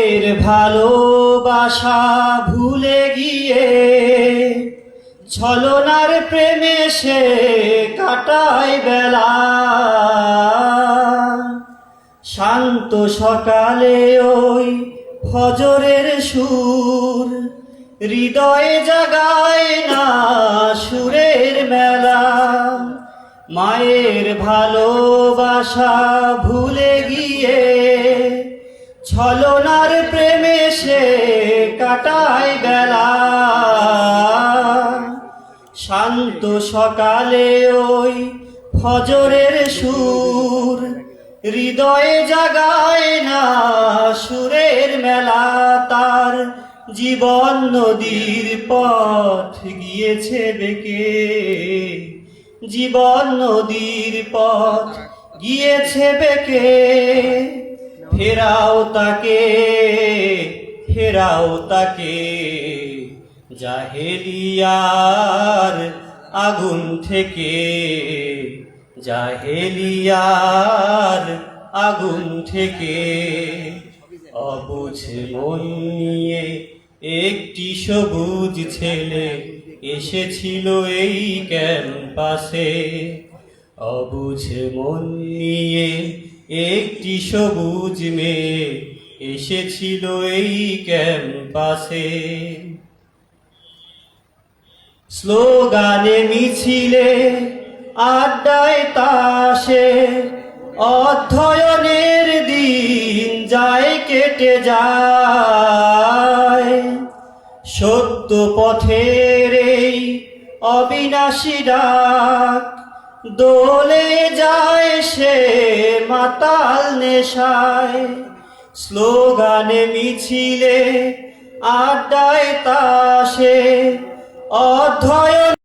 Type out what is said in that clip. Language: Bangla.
এর ভালোবাসা ভুলে গিয়ে ছলনার প্রেমে সে কাটায় বেলা। শান্ত সকালে ওই ফজরের সুর হৃদয়ে জাগায় না সুরের মেলা। মায়ের ভালোবাসা ভুলে গিয়ে ছলনার সে কাটায় বেলা। শান্ত সকালে ওই ফজরের সুর হৃদয়ে জাগায় না সুরের মেলা। তার জীবন নদীর পথ গিয়েছে বেকে। জীবন নদীর পথ গিয়েছে বেকে। ফেরাও তাকে ফেরাও তাকে। জাহেলিয়ার আগুন থেকে। জাহেলিয়ার আগুন থেকে। অবুঝ মন নিয়ে একটি সবুজ ছেলে এসেছিল এই ক্যাম্পাসে। অবুঝ মন নিয়ে একটি সবুজ মেয়ে এসেছিল এই ক্যাম্পাসে। স্লোগানে মিছিলে, আড্ডায় তাসে, অধ্যয়নের দিন যায় কেটে যায়। সত্য পথের এই অবিনাশী ডাক, দোলে যায় সে মাতাল নেশায়। স্লোগানে মিছিলে আড্ডায় তাসে অধ্যয়ন